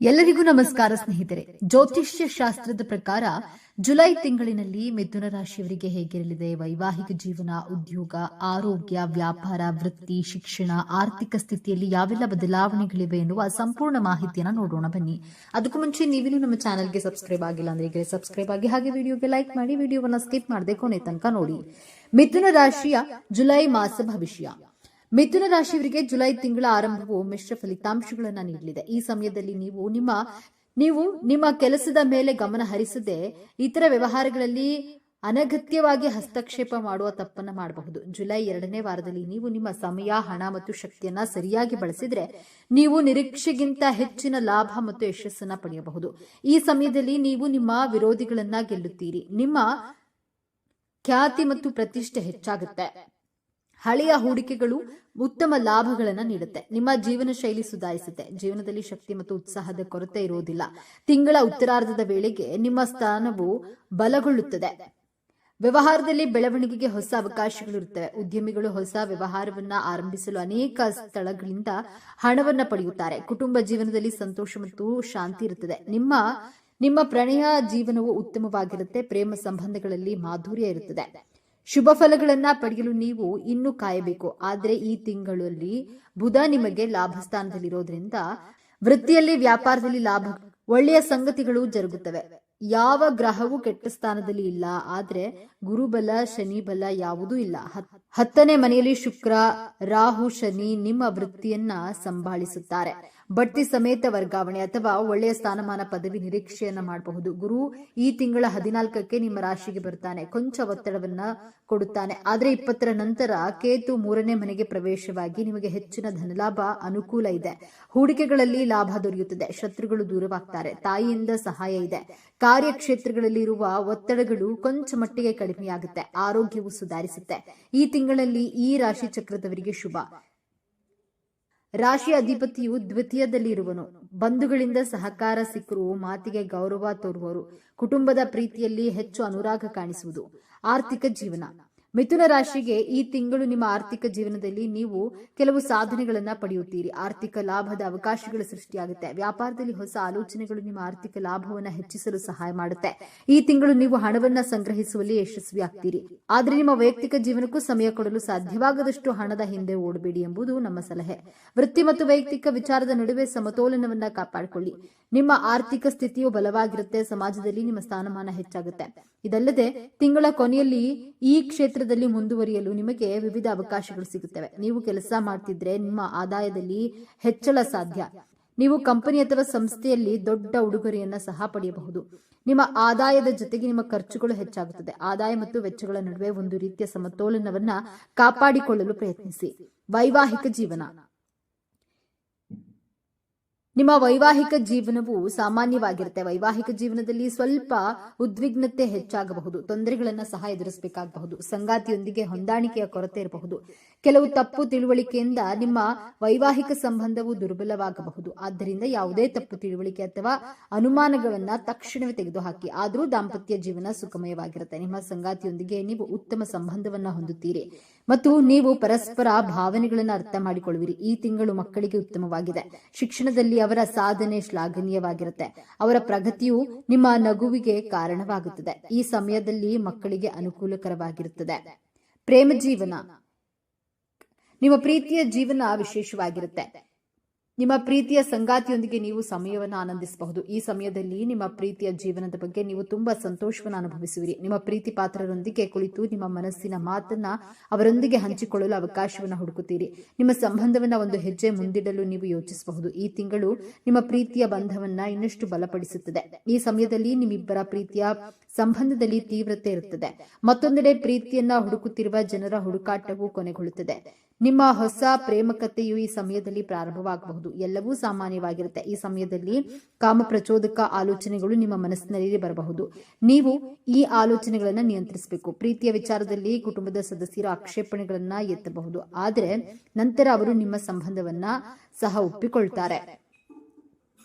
ಎಲ್ಲರಿಗೂ ನಮಸ್ಕಾರ ಸ್ನೇಹಿತರೆ. ಜ್ಯೋತಿಷ್ಯ ಶಾಸ್ತ್ರದ ಪ್ರಕಾರ ಜುಲೈ ತಿಂಗಳಿನಲ್ಲಿ ಮಿಥುನ ರಾಶಿಯವರಿಗೆ ಹೇಗಿರಲಿದೆ? ವೈವಾಹಿಕ ಜೀವನ, ಉದ್ಯೋಗ, ಆರೋಗ್ಯ, ವ್ಯಾಪಾರ, ವೃತ್ತಿ, ಶಿಕ್ಷಣ, ಆರ್ಥಿಕ ಸ್ಥಿತಿಯಲ್ಲಿ ಯಾವೆಲ್ಲ ಬದಲಾವಣೆಗಳಿವೆ ಎನ್ನುವ ಸಂಪೂರ್ಣ ಮಾಹಿತಿಯನ್ನು ನೋಡೋಣ ಬನ್ನಿ. ಅದಕ್ಕೂ ಮುಂಚೆ ನೀವಿನ್ನೂ ನಮ್ಮ ಚಾನೆಲ್ಗೆ ಸಬ್ಸ್ಕ್ರೈಬ್ ಆಗಿಲ್ಲ ಅಂದ್ರೆ ಈಗಲೇ ಸಬ್ಸ್ಕ್ರೈಬ್ ಆಗಿ ಹಾಗೆ ವಿಡಿಯೋಗೆ ಲೈಕ್ ಮಾಡಿ ವಿಡಿಯೋವನ್ನ ಸ್ಕಿಪ್ ಮಾಡದೆ ಕೊನೆ ತನಕ ನೋಡಿ. ಮಿಥುನ ರಾಶಿಯ ಜುಲೈ ಮಾಸ ಭವಿಷ್ಯ. ಮಿಥುನ ರಾಶಿಯವರಿಗೆ ಜುಲೈ ತಿಂಗಳ ಆರಂಭವು ಮಿಶ್ರ ಫಲಿತಾಂಶಗಳನ್ನು ನೀಡಲಿದೆ. ಈ ಸಮಯದಲ್ಲಿ ನೀವು ನಿಮ್ಮ ನೀವು ನಿಮ್ಮ ಕೆಲಸದ ಮೇಲೆ ಗಮನ ಹರಿಸದೆ ಇತರ ವ್ಯವಹಾರಗಳಲ್ಲಿ ಅನಗತ್ಯವಾಗಿ ಹಸ್ತಕ್ಷೇಪ ಮಾಡುವ ತಪ್ಪನ್ನು ಮಾಡಬಹುದು. ಜುಲೈ ಎರಡನೇ ವಾರದಲ್ಲಿ ನೀವು ನಿಮ್ಮ ಸಮಯ, ಹಣ ಮತ್ತು ಶಕ್ತಿಯನ್ನ ಸರಿಯಾಗಿ ಬಳಸಿದ್ರೆ ನೀವು ನಿರೀಕ್ಷೆಗಿಂತ ಹೆಚ್ಚಿನ ಲಾಭ ಮತ್ತು ಯಶಸ್ಸನ್ನ ಪಡೆಯಬಹುದು. ಈ ಸಮಯದಲ್ಲಿ ನೀವು ನಿಮ್ಮ ವಿರೋಧಿಗಳನ್ನ ಗೆಲ್ಲುತ್ತೀರಿ. ನಿಮ್ಮ ಖ್ಯಾತಿ ಮತ್ತು ಪ್ರತಿಷ್ಠೆ ಹೆಚ್ಚಾಗುತ್ತೆ. ಹಳೆಯ ಹೂಡಿಕೆಗಳು ಉತ್ತಮ ಲಾಭಗಳನ್ನು ನೀಡುತ್ತೆ. ನಿಮ್ಮ ಜೀವನ ಶೈಲಿ ಸುಧಾರಿಸುತ್ತೆ. ಜೀವನದಲ್ಲಿ ಶಕ್ತಿ ಮತ್ತು ಉತ್ಸಾಹದ ಕೊರತೆ ಇರುವುದಿಲ್ಲ ತಿಂಗಳ ಉತ್ತರಾರ್ಧದ ವೇಳೆಗೆ ನಿಮ್ಮ ಸ್ಥಾನವು ಬಲಗೊಳ್ಳುತ್ತದೆ. ವ್ಯವಹಾರದಲ್ಲಿ ಬೆಳವಣಿಗೆಗೆ ಹೊಸ ಅವಕಾಶಗಳಿರುತ್ತವೆ ಉದ್ಯಮಿಗಳು ಹೊಸ ವ್ಯವಹಾರವನ್ನ ಆರಂಭಿಸಲು ಅನೇಕ ಸ್ಥಳಗಳಿಂದ ಹಣವನ್ನ ಪಡೆಯುತ್ತಾರೆ. ಕುಟುಂಬ ಜೀವನದಲ್ಲಿ ಸಂತೋಷ ಮತ್ತು ಶಾಂತಿ ಇರುತ್ತದೆ. ನಿಮ್ಮ ನಿಮ್ಮ ಪ್ರಣಯ ಜೀವನವು ಉತ್ತಮವಾಗಿರುತ್ತೆ. ಪ್ರೇಮ ಸಂಬಂಧಗಳಲ್ಲಿ ಮಾಧುರ್ಯ ಇರುತ್ತದೆ. ಶುಭ ಫಲಗಳನ್ನ ಪಡೆಯಲು ನೀವು ಇನ್ನೂ ಕಾಯಬೇಕು. ಆದರೆ ಈ ತಿಂಗಳಲ್ಲಿ ಬುಧ ನಿಮಗೆ ಲಾಭ ಸ್ಥಾನದಲ್ಲಿರೋದ್ರಿಂದ ವೃತ್ತಿಯಲ್ಲಿ, ವ್ಯಾಪಾರದಲ್ಲಿ ಲಾಭ, ಒಳ್ಳೆಯ ಸಂಗತಿಗಳು ಜರುಗುತ್ತವೆ. ಯಾವ ಗ್ರಹವು ಕೆಟ್ಟ ಸ್ಥಾನದಲ್ಲಿ ಇಲ್ಲ. ಆದ್ರೆ ಗುರುಬಲ ಶನಿ ಬಲ ಯಾವುದೂ ಇಲ್ಲ. ಹತ್- ಹತ್ತನೇ ಮನೆಯಲ್ಲಿ ಶುಕ್ರ, ರಾಹು, ಶನಿ ನಿಮ್ಮ ವೃತ್ತಿಯನ್ನ ಸಂಭಾಳಿಸುತ್ತಾರೆ. ಬಡ್ತಿ ಸಮೇತ ವರ್ಗಾವಣೆ ಅಥವಾ ಒಳ್ಳೆಯ ಸ್ಥಾನಮಾನ ಪದವಿ ನಿರೀಕ್ಷೆಯನ್ನ ಮಾಡಬಹುದು. ಗುರು ಈ ತಿಂಗಳ ಹದಿನಾಲ್ಕಕ್ಕೆ ನಿಮ್ಮ ರಾಶಿಗೆ ಬರ್ತಾನೆ. ಕೊಂಚ ಒತ್ತಡವನ್ನ ಕೊಡುತ್ತಾನೆ. ಆದ್ರೆ ಇಪ್ಪತ್ತರ ನಂತರ ಕೇತು ಮೂರನೇ ಮನೆಗೆ ಪ್ರವೇಶವಾಗಿ ನಿಮಗೆ ಹೆಚ್ಚಿನ ಧನಲಾಭ ಅನುಕೂಲ ಇದೆ. ಹೂಡಿಕೆಗಳಲ್ಲಿ ಲಾಭ ದೊರೆಯುತ್ತದೆ. ಶತ್ರುಗಳು ದೂರವಾಗ್ತಾರೆ. ತಾಯಿಯಿಂದ ಸಹಾಯ ಇದೆ. ಕಾರ್ಯಕ್ಷೇತ್ರಗಳಲ್ಲಿ ಇರುವ ಒತ್ತಡಗಳು ಕೊಂಚ ಮಟ್ಟಿಗೆ ಕಡಿಮೆಯಾಗುತ್ತೆ. ಆರೋಗ್ಯವು ಸುಧಾರಿಸುತ್ತೆ. ಈ ತಿಂಗಳಲ್ಲಿ ಈ ರಾಶಿ ಚಕ್ರದವರಿಗೆ ಶುಭ. ರಾಶಿ ಅಧಿಪತಿಯು ದ್ವಿತೀಯದಲ್ಲಿ ಇರುವನು ಬಂಧುಗಳಿಂದ ಸಹಕಾರ ಸಿಕ್ಕರು ಮಾತಿಗೆ ಗೌರವ ತೋರುವರು ಕುಟುಂಬದ ಪ್ರೀತಿಯಲ್ಲಿ ಹೆಚ್ಚು ಅನುರಾಗ ಕಾಣಿಸುವುದು. ಆರ್ಥಿಕ ಜೀವನ. ಮಿಥುನ ರಾಶಿಗೆ ಈ ತಿಂಗಳು ನಿಮ್ಮ ಆರ್ಥಿಕ ಜೀವನದಲ್ಲಿ ನೀವು ಕೆಲವು ಸಾಧನೆಗಳನ್ನ ಪಡೆಯುತ್ತೀರಿ. ಆರ್ಥಿಕ ಲಾಭದ ಅವಕಾಶಗಳು ಸೃಷ್ಟಿಯಾಗುತ್ತೆ. ವ್ಯಾಪಾರದಲ್ಲಿ ಹೊಸ ಆಲೋಚನೆಗಳು ನಿಮ್ಮ ಆರ್ಥಿಕ ಲಾಭವನ್ನ ಹೆಚ್ಚಿಸಲು ಸಹಾಯ ಮಾಡುತ್ತೆ. ಈ ತಿಂಗಳು ನೀವು ಹಣವನ್ನ ಸಂಗ್ರಹಿಸುವಲ್ಲಿ ಯಶಸ್ವಿ ಆಗ್ತೀರಿ. ಆದ್ರೆ ನಿಮ್ಮ ವೈಯಕ್ತಿಕ ಜೀವನಕ್ಕೂ ಸಮಯ ಕೊಡಲು ಸಾಧ್ಯವಾಗದಷ್ಟು ಹಣದ ಹಿಂದೆ ಓಡಬೇಡಿ ಎಂಬುದು ನಮ್ಮ ಸಲಹೆ. ವೃತ್ತಿ ಮತ್ತು ವೈಯಕ್ತಿಕ ವಿಚಾರದ ನಡುವೆ ಸಮತೋಲನವನ್ನ ಕಾಪಾಡಿಕೊಳ್ಳಿ. ನಿಮ್ಮ ಆರ್ಥಿಕ ಸ್ಥಿತಿಯು ಬಲವಾಗಿರುತ್ತೆ. ಸಮಾಜದಲ್ಲಿ ನಿಮ್ಮ ಸ್ಥಾನಮಾನ ಹೆಚ್ಚಾಗುತ್ತೆ. ಇದಲ್ಲದೆ ತಿಂಗಳ ಕೊನೆಯಲ್ಲಿ ಈ ಕ್ಷೇತ್ರದಲ್ಲಿ ಮುಂದುವರಿಯಲು ನಿಮಗೆ ವಿವಿಧ ಅವಕಾಶಗಳು ಸಿಗುತ್ತವೆ. ನೀವು ಕೆಲಸ ಮಾಡ್ತಿದ್ರೆ ನಿಮ್ಮ ಆದಾಯದಲ್ಲಿ ಹೆಚ್ಚಳ ಸಾಧ್ಯ. ನೀವು ಕಂಪನಿ ಅಥವಾ ಸಂಸ್ಥೆಯಲ್ಲಿ ದೊಡ್ಡ ಉಡುಗೊರೆಯನ್ನ ಸಹ ಪಡೆಯಬಹುದು. ನಿಮ್ಮ ಆದಾಯದ ಜೊತೆಗೆ ನಿಮ್ಮ ಖರ್ಚುಗಳು ಹೆಚ್ಚಾಗುತ್ತದೆ. ಆದಾಯ ಮತ್ತು ವೆಚ್ಚಗಳ ನಡುವೆ ಒಂದು ರೀತಿಯ ಸಮತೋಲನವನ್ನ ಕಾಪಾಡಿಕೊಳ್ಳಲು ಪ್ರಯತ್ನಿಸಿ. ವೈವಾಹಿಕ ಜೀವನ. ನಿಮ್ಮ ವೈವಾಹಿಕ ಜೀವನವು ಸಾಮಾನ್ಯವಾಗಿರುತ್ತೆ. ವೈವಾಹಿಕ ಜೀವನದಲ್ಲಿ ಸ್ವಲ್ಪ ಉದ್ವಿಗ್ನತೆ ಹೆಚ್ಚಾಗಬಹುದು. ತೊಂದರೆಗಳನ್ನ ಸಹ ಎದುರಿಸಬೇಕಾಗಬಹುದು. ಸಂಗಾತಿಯೊಂದಿಗೆ ಹೊಂದಾಣಿಕೆಯ ಕೊರತೆ ಇರಬಹುದು. ಕೆಲವು ತಪ್ಪು ತಿಳುವಳಿಕೆಯಿಂದ ನಿಮ್ಮ ವೈವಾಹಿಕ ಸಂಬಂಧವು ದುರ್ಬಲವಾಗಬಹುದು. ಆದ್ದರಿಂದ ಯಾವುದೇ ತಪ್ಪು ತಿಳುವಳಿಕೆ ಅಥವಾ ಅನುಮಾನಗಳನ್ನ ತಕ್ಷಣವೇ ತೆಗೆದುಹಾಕಿ. ಆದರೂ ದಾಂಪತ್ಯ ಜೀವನ ಸುಖಮಯವಾಗಿರುತ್ತೆ. ನಿಮ್ಮ ಸಂಗಾತಿಯೊಂದಿಗೆ ನೀವು ಉತ್ತಮ ಸಂಬಂಧವನ್ನ ಹೊಂದುತ್ತೀರಿ ಮತ್ತು ನೀವು ಪರಸ್ಪರ ಭಾವನೆಗಳನ್ನು ಅರ್ಥ ಮಾಡಿಕೊಳ್ಳುವಿರಿ. ಈ ತಿಂಗಳು ಮಕ್ಕಳಿಗೆ ಉತ್ತಮವಾಗಿದೆ. ಶಿಕ್ಷಣದಲ್ಲಿ ಅವರ ಸಾಧನೆ ಶ್ಲಾಘನೀಯವಾಗಿರುತ್ತೆ. ಅವರ ಪ್ರಗತಿಯು ನಿಮ್ಮ ನಗುವಿಗೆ ಕಾರಣವಾಗುತ್ತದೆ. ಈ ಸಮಯದಲ್ಲಿ ಮಕ್ಕಳಿಗೆ ಅನುಕೂಲಕರವಾಗಿರುತ್ತದೆ. ಪ್ರೇಮ ಜೀವನ. ನಿಮ್ಮ ಪ್ರೀತಿಯ ಜೀವನ ವಿಶೇಷವಾಗಿರುತ್ತೆ. ನಿಮ್ಮ ಪ್ರೀತಿಯ ಸಂಗಾತಿಯೊಂದಿಗೆ ನೀವು ಸಮಯವನ್ನು ಆನಂದಿಸಬಹುದು. ಈ ಸಮಯದಲ್ಲಿ ನಿಮ್ಮ ಪ್ರೀತಿಯ ಜೀವನದ ಬಗ್ಗೆ ನೀವು ತುಂಬಾ ಸಂತೋಷವನ್ನು ಅನುಭವಿಸುವಿರಿ. ನಿಮ್ಮ ಪ್ರೀತಿ ಪಾತ್ರರೊಂದಿಗೆ ಕುಳಿತು ನಿಮ್ಮ ಮನಸ್ಸಿನ ಮಾತನ್ನ ಅವರೊಂದಿಗೆ ಹಂಚಿಕೊಳ್ಳಲು ಅವಕಾಶವನ್ನು ಹುಡುಕುತ್ತೀರಿ. ನಿಮ್ಮ ಸಂಬಂಧವನ್ನ ಒಂದು ಹೆಜ್ಜೆ ಮುಂದಿಡಲು ನೀವು ಯೋಚಿಸಬಹುದು. ಈ ತಿಂಗಳು ನಿಮ್ಮ ಪ್ರೀತಿಯ ಬಂಧವನ್ನ ಇನ್ನಷ್ಟು ಬಲಪಡಿಸುತ್ತದೆ. ಈ ಸಮಯದಲ್ಲಿ ನಿಮ್ಮಿಬ್ಬರ ಪ್ರೀತಿಯ ಸಂಬಂಧದಲ್ಲಿ ತೀವ್ರತೆ ಇರುತ್ತದೆ. ಮತ್ತೊಂದೆಡೆ ಪ್ರೀತಿಯನ್ನ ಹುಡುಕುತ್ತಿರುವ ಜನರ ಹುಡುಕಾಟವು ಕೊನೆಗೊಳ್ಳುತ್ತದೆ. ನಿಮ್ಮ ಹೊಸ ಪ್ರೇಮಕತೆಯು ಈ ಸಮಯದಲ್ಲಿ ಪ್ರಾರಂಭವಾಗಬಹುದು. ಎಲ್ಲವೂ ಸಾಮಾನ್ಯವಾಗಿರುತ್ತೆ. ಈ ಸಮಯದಲ್ಲಿ ಕಾಮ ಪ್ರಚೋದಕ ಆಲೋಚನೆಗಳು ನಿಮ್ಮ ಮನಸ್ಸಿನಲ್ಲಿ ಬರಬಹುದು. ನೀವು ಈ ಆಲೋಚನೆಗಳನ್ನ ನಿಯಂತ್ರಿಸಬೇಕು. ಪ್ರೀತಿಯ ವಿಚಾರದಲ್ಲಿ ಕುಟುಂಬದ ಸದಸ್ಯರ ಆಕ್ಷೇಪಣೆಗಳನ್ನ ಎತ್ತಬಹುದು. ಆದರೆ ನಂತರ ಅವರು ನಿಮ್ಮ ಸಂಬಂಧವನ್ನ ಸಹ ಒಪ್ಪಿಕೊಳ್ತಾರೆ.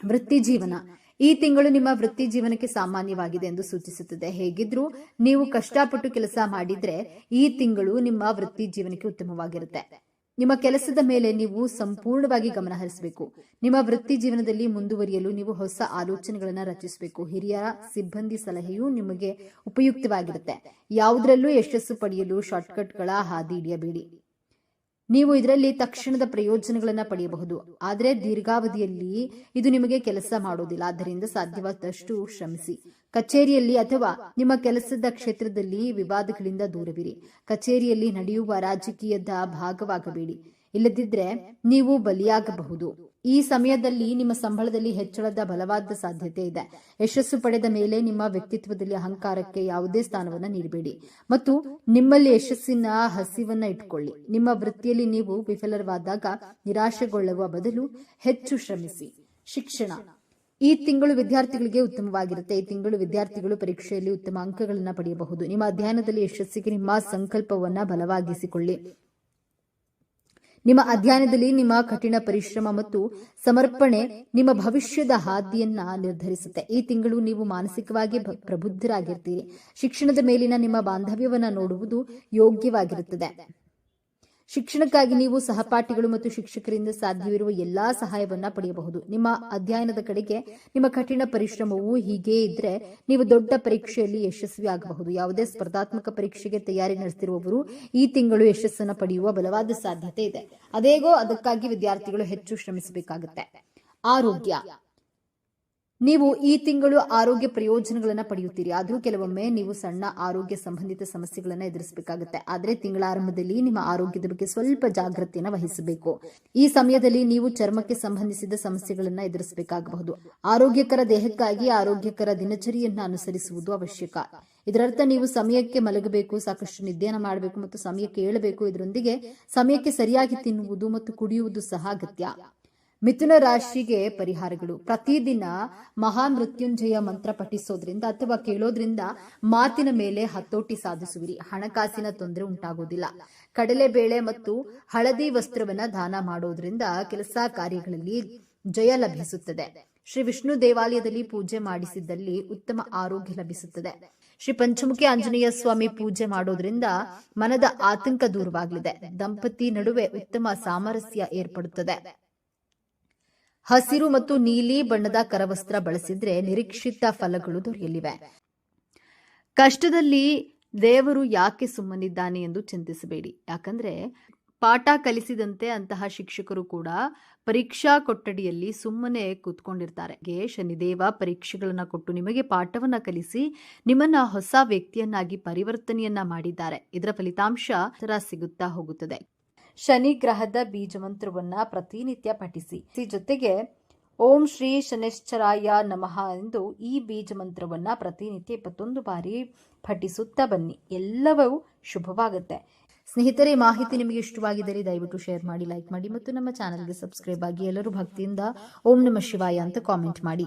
ವೃತ್ತಿ ಜೀವನ. ಈ ತಿಂಗಳು ನಿಮ್ಮ ವೃತ್ತಿ ಜೀವನಕ್ಕೆ ಸಾಮಾನ್ಯವಾಗಿದೆ ಎಂದು ಸೂಚಿಸುತ್ತದೆ. ಹೇಗಿದ್ರೂ ನೀವು ಕಷ್ಟಪಟ್ಟು ಕೆಲಸ ಮಾಡಿದ್ರೆ ಈ ತಿಂಗಳು ನಿಮ್ಮ ವೃತ್ತಿ ಜೀವನಕ್ಕೆ ಉತ್ತಮವಾಗಿರುತ್ತೆ. ನಿಮ್ಮ ಕೆಲಸದ ಮೇಲೆ ನೀವು ಸಂಪೂರ್ಣವಾಗಿ ಗಮನ ಹರಿಸಬೇಕು ನಿಮ್ಮ ವೃತ್ತಿ ಜೀವನದಲ್ಲಿ ಮುಂದುವರಿಯಲು ನೀವು ಹೊಸ ಆಲೋಚನೆಗಳನ್ನು ರಚಿಸಬೇಕು. ಹಿರಿಯ ಸಿಬ್ಬಂದಿ ಸಲಹೆಯು ನಿಮಗೆ ಉಪಯುಕ್ತವಾಗಿರುತ್ತೆ. ಯಾವುದರಲ್ಲೂ ಯಶಸ್ಸು ಪಡೆಯಲು ಶಾರ್ಟ್ಕಟ್ಗಳ ಹಾದಿ ಹಿಡಿಯಬೇಡಿ. ನೀವು ಇದರಲ್ಲಿ ತಕ್ಷಣದ ಪ್ರಯೋಜನಗಳನ್ನು ಪಡೆಯಬಹುದು. ಆದರೆ ದೀರ್ಘಾವಧಿಯಲ್ಲಿ ಇದು ನಿಮಗೆ ಕೆಲಸ ಮಾಡೋದಿಲ್ಲ. ಆದ್ದರಿಂದ ಸಾಧ್ಯವಾದಷ್ಟು ಶ್ರಮಿಸಿ. ಕಚೇರಿಯಲ್ಲಿ ಅಥವಾ ನಿಮ್ಮ ಕೆಲಸದ ಕ್ಷೇತ್ರದಲ್ಲಿ ವಿವಾದಗಳಿಂದ ದೂರವಿರಿ. ಕಚೇರಿಯಲ್ಲಿ ನಡೆಯುವ ರಾಜಕೀಯದ ಭಾಗವಾಗಬೇಡಿ. ಇಲ್ಲದಿದ್ದರೆ ನೀವು ಬಲಿಯಾಗಬಹುದು. ಈ ಸಮಯದಲ್ಲಿ ನಿಮ್ಮ ಸಂಬಳದಲ್ಲಿ ಹೆಚ್ಚಳದ ಬಲವಾದ ಸಾಧ್ಯತೆ ಇದೆ. ಯಶಸ್ಸು ಪಡೆದ ಮೇಲೆ ನಿಮ್ಮ ವ್ಯಕ್ತಿತ್ವದಲ್ಲಿ ಅಹಂಕಾರಕ್ಕೆ ಯಾವುದೇ ಸ್ಥಾನವನ್ನು ನೀಡಬೇಡಿ. ಮತ್ತು ನಿಮ್ಮಲ್ಲಿ ಯಶಸ್ಸಿನ ಹಸಿವನ್ನ ಇಟ್ಕೊಳ್ಳಿ ನಿಮ್ಮ ವೃತ್ತಿಯಲ್ಲಿ ನೀವು ವಿಫಲವಾದಾಗ ನಿರಾಶೆಗೊಳ್ಳುವ ಬದಲು ಹೆಚ್ಚು ಶ್ರಮಿಸಿ. ಶಿಕ್ಷಣ. ಈ ತಿಂಗಳು ವಿದ್ಯಾರ್ಥಿಗಳಿಗೆ ಉತ್ತಮವಾಗಿರುತ್ತೆ. ಈ ತಿಂಗಳು ವಿದ್ಯಾರ್ಥಿಗಳು ಪರೀಕ್ಷೆಯಲ್ಲಿ ಉತ್ತಮ ಅಂಕಗಳನ್ನು ಪಡೆಯಬಹುದು. ನಿಮ್ಮ ಅಧ್ಯಯನದಲ್ಲಿ ಯಶಸ್ಸಿಗೆ ನಿಮ್ಮ ಸಂಕಲ್ಪವನ್ನ ಬಲವಾಗಿಸಿಕೊಳ್ಳಿ. ನಿಮ್ಮ ಅಧ್ಯಯನದಲ್ಲಿ ನಿಮ್ಮ ಕಠಿಣ ಪರಿಶ್ರಮ ಮತ್ತು ಸಮರ್ಪಣೆ ನಿಮ್ಮ ಭವಿಷ್ಯದ ಹಾದಿಯನ್ನ ನಿರ್ಧರಿಸುತ್ತೆ. ಈ ತಿಂಗಳು ನೀವು ಮಾನಸಿಕವಾಗಿ ಪ್ರಬುದ್ಧರಾಗಿರ್ತೀರಿ. ಶಿಕ್ಷಣದ ಮೇಲಿನ ನಿಮ್ಮ ಬಾಂಧವ್ಯವನ್ನ ನೋಡುವುದು ಯೋಗ್ಯವಾಗಿರುತ್ತದೆ. ಶಿಕ್ಷಣಕ್ಕಾಗಿ ನೀವು ಸಹಪಾಠಿಗಳು ಮತ್ತು ಶಿಕ್ಷಕರಿಂದ ಸಾಧ್ಯವಿರುವ ಎಲ್ಲಾ ಸಹಾಯವನ್ನ ಪಡೆಯಬಹುದು. ನಿಮ್ಮ ಅಧ್ಯಯನದ ಕಡೆಗೆ ನಿಮ್ಮ ಕಠಿಣ ಪರಿಶ್ರಮವು ಹೀಗೇ ಇದ್ರೆ ನೀವು ದೊಡ್ಡ ಪರೀಕ್ಷೆಯಲ್ಲಿ ಯಶಸ್ವಿ ಆಗಬಹುದು. ಯಾವುದೇ ಸ್ಪರ್ಧಾತ್ಮಕ ಪರೀಕ್ಷೆಗೆ ತಯಾರಿ ನಡೆಸುತ್ತಿರುವವರು ಈ ತಿಂಗಳು ಯಶಸ್ಸನ್ನು ಪಡೆಯುವ ಬಲವಾದ ಸಾಧ್ಯತೆ ಇದೆ. ಅದೇಗೋ ಅದಕ್ಕಾಗಿ ವಿದ್ಯಾರ್ಥಿಗಳು ಹೆಚ್ಚು ಶ್ರಮಿಸಬೇಕಾಗುತ್ತೆ. ಆರೋಗ್ಯ. ನೀವು ಈ ತಿಂಗಳು ಆರೋಗ್ಯ ಪ್ರಯೋಜನಗಳನ್ನು ಪಡೆಯುತ್ತೀರಿ. ಆದರೂ ಕೆಲವೊಮ್ಮೆ ನೀವು ಸಣ್ಣ ಆರೋಗ್ಯ ಸಂಬಂಧಿತ ಸಮಸ್ಯೆಗಳನ್ನು ಎದುರಿಸಬೇಕಾಗುತ್ತೆ. ಆದರೆ ತಿಂಗಳ ಆರಂಭದಲ್ಲಿ ನಿಮ್ಮ ಆರೋಗ್ಯದ ಬಗ್ಗೆ ಸ್ವಲ್ಪ ಜಾಗೃತಿಯನ್ನು ವಹಿಸಬೇಕು. ಈ ಸಮಯದಲ್ಲಿ ನೀವು ಚರ್ಮಕ್ಕೆ ಸಂಬಂಧಿಸಿದ ಸಮಸ್ಯೆಗಳನ್ನು ಎದುರಿಸಬೇಕಾಗಬಹುದು. ಆರೋಗ್ಯಕರ ದೇಹಕ್ಕಾಗಿ ಆರೋಗ್ಯಕರ ದಿನಚರಿಯನ್ನ ಅನುಸರಿಸುವುದು ಅವಶ್ಯಕ. ಇದರರ್ಥ ನೀವು ಸಮಯಕ್ಕೆ ಮಲಗಬೇಕು, ಸಾಕಷ್ಟು ನಿದ್ದೆಯನ್ನು ಮಾಡಬೇಕು ಮತ್ತು ಸಮಯಕ್ಕೆ ಏಳಬೇಕು. ಇದರೊಂದಿಗೆ ಸಮಯಕ್ಕೆ ಸರಿಯಾಗಿ ತಿನ್ನುವುದು ಮತ್ತು ಕುಡಿಯುವುದು ಸಹ ಅಗತ್ಯ. ಮಿಥುನ ರಾಶಿಗೆ ಪರಿಹಾರಗಳು. ಪ್ರತಿದಿನ ಮಹಾಮೃತ್ಯುಂಜಯ ಮಂತ್ರ ಪಠಿಸೋದ್ರಿಂದ ಅಥವಾ ಕೇಳೋದ್ರಿಂದ ಮಾತಿನ ಮೇಲೆ ಹತೋಟಿ ಸಾಧಿಸುವಿರಿ. ಹಣಕಾಸಿನ ತೊಂದರೆ ಉಂಟಾಗುವುದಿಲ್ಲ ಕಡಲೆಬೇಳೆ ಮತ್ತು ಹಳದಿ ವಸ್ತ್ರವನ್ನ ದಾನ ಮಾಡೋದ್ರಿಂದ ಕೆಲಸ ಕಾರ್ಯಗಳಲ್ಲಿ ಜಯ ಲಭಿಸುತ್ತದೆ. ಶ್ರೀ ವಿಷ್ಣು ದೇವಾಲಯದಲ್ಲಿ ಪೂಜೆ ಮಾಡಿಸಿದ್ದಲ್ಲಿ ಉತ್ತಮ ಆರೋಗ್ಯ ಲಭಿಸುತ್ತದೆ. ಶ್ರೀ ಪಂಚಮುಖಿ ಆಂಜನೇಯ ಸ್ವಾಮಿ ಪೂಜೆ ಮಾಡೋದ್ರಿಂದ ಮನದ ಆತಂಕ ದೂರವಾಗಲಿದೆ. ದಂಪತಿ ನಡುವೆ ಉತ್ತಮ ಸಾಮರಸ್ಯ ಏರ್ಪಡುತ್ತದೆ. ಹಸಿರು ಮತ್ತು ನೀಲಿ ಬಣ್ಣದ ಕರವಸ್ತ್ರ ಬಳಸಿದ್ರೆ ನಿರೀಕ್ಷಿತ ಫಲಗಳು ದೊರೆಯಲಿವೆ. ಕಷ್ಟದಲ್ಲಿ ದೇವರು ಯಾಕೆ ಸುಮ್ಮನಿದ್ದಾನೆ ಎಂದು ಚಿಂತಿಸಬೇಡಿ. ಯಾಕಂದ್ರೆ ಪಾಠ ಕಲಿಸಿದಂತೆ ಅಂತಹ ಶಿಕ್ಷಕರು ಕೂಡ ಪರೀಕ್ಷಾ ಕೊಠಡಿಯಲ್ಲಿ ಸುಮ್ಮನೆ ಕೂತ್ಕೊಂಡಿರ್ತಾರೆ. ಶನಿದೇವ ಪರೀಕ್ಷೆಗಳನ್ನ ಕೊಟ್ಟು ನಿಮಗೆ ಪಾಠವನ್ನ ಕಲಿಸಿ ನಿಮ್ಮನ್ನ ಹೊಸ ವ್ಯಕ್ತಿಯನ್ನಾಗಿ ಪರಿವರ್ತನೆಯನ್ನ ಮಾಡಿದ್ದಾರೆ. ಇದರ ಫಲಿತಾಂಶ ಸಿಗುತ್ತಾ ಹೋಗುತ್ತದೆ. ಶನಿ ಗ್ರಹದ ಬೀಜ ಮಂತ್ರವನ್ನ ಪ್ರತಿನಿತ್ಯ ಪಠಿಸಿ. ಜೊತೆಗೆ ಓಂ ಶ್ರೀ ಶನಿಶ್ಚರಾಯ ನಮಃ ಎಂದು ಈ ಬೀಜ ಮಂತ್ರವನ್ನ ಪ್ರತಿನಿತ್ಯ ಇಪ್ಪತ್ತೊಂದು ಬಾರಿ ಪಠಿಸುತ್ತಾ ಬನ್ನಿ. ಎಲ್ಲವೂ ಶುಭವಾಗುತ್ತೆ. ಸ್ನೇಹಿತರೆ ಮಾಹಿತಿ ನಿಮಗೆ ಇಷ್ಟವಾಗಿದ್ದರೆ ದಯವಿಟ್ಟು ಶೇರ್ ಮಾಡಿ, ಲೈಕ್ ಮಾಡಿ ಮತ್ತು ನಮ್ಮ ಚಾನಲ್ಗೆ ಸಬ್ಸ್ಕ್ರೈಬ್ ಆಗಿ ಎಲ್ಲರೂ ಭಕ್ತಿಯಿಂದ ಓಂ ನಮ ಶಿವಾಯ ಅಂತ ಕಾಮೆಂಟ್ ಮಾಡಿ.